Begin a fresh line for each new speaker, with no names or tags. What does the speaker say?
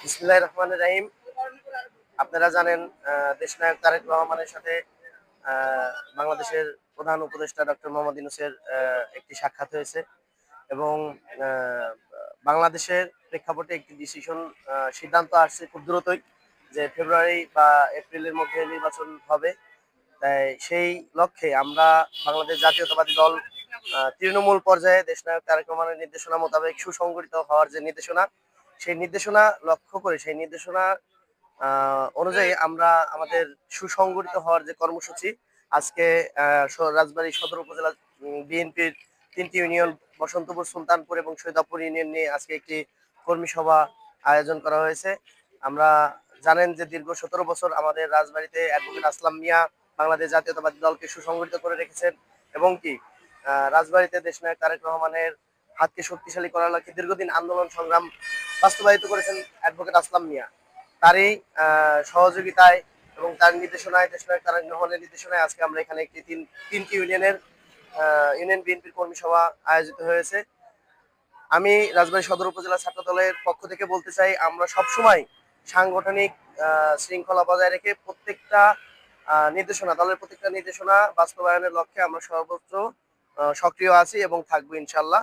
বিসমুল্লাহ রহমান রাহিম। আপনারা জানেন আহ, দেশনায়ক তারেক রহমানের সাথে বাংলাদেশের প্রধান উপদেষ্টা ডক্টর মোহাম্মদ ইউনুসের একটি সাক্ষাৎ হয়েছে এবং বাংলাদেশের প্রেক্ষাপটে একটি ডিসিশন সিদ্ধান্ত আসছে খুব দ্রুতই যে ফেব্রুয়ারি বা এপ্রিলের মধ্যে নির্বাচন হবে। তাই সেই লক্ষ্যে আমরা বাংলাদেশ জাতীয়তাবাদী দল তৃণমূল পর্যায়ে দেশনায়ক তারেক রহমানের নির্দেশনা মোতাবেক সুসংগঠিত হওয়ার যে নির্দেশনা সেই নির্দেশনা লক্ষ্য করে, সেই নির্দেশনা অনুযায়ী আমরা আমাদের সুসংগঠিত হওয়ার যে কর্মসূচি, আজকে রাজবাড়ী সদর উপজেলা বিএনপির তিনটি ইউনিয়ন, বসন্তপুর, সুলতানপুর এবং সৈদাপুর ইউনিয়ন নিয়ে আজকে একটি কর্মী সভা আয়োজন করা হয়েছে। আমরা জানেন যে দীর্ঘ সতেরো বছর আমাদের রাজবাড়িতে অ্যাডভোকেট আসলাম মিয়া বাংলাদেশ জাতীয়তাবাদী দলকে সুসংগঠিত করে রেখেছেন এবং কি রাজবাড়িতে দেশনায়ক তারেক রহমানের হাতকে শক্তিশালী করার লক্ষ্যে দীর্ঘদিন আন্দোলন সংগ্রাম বাস্তবায়িত করেছেন অ্যাডভোকেট আসলাম মিয়া। তারই সহযোগিতায় এবং তার নির্দেশনায় তারেক রহমানের নির্দেশনায় আজকে আমরা এখানে একটি তিন, তিনটি ইউনিয়নের ইউনিয়ন বিএনপির কর্মী সভা আয়োজিত হয়েছে। আমি রাজবাড়ী সদর উপজেলা ছাত্র দলের পক্ষ থেকে বলতে চাই, আমরা সবসময় সাংগঠনিক শৃঙ্খলা বজায় রেখে প্রত্যেকটা নির্দেশনা, দলের প্রত্যেকটা নির্দেশনা বাস্তবায়নের লক্ষ্যে আমরা সর্বোচ্চ সক্রিয় আছি এবং থাকব ইনশাল্লাহ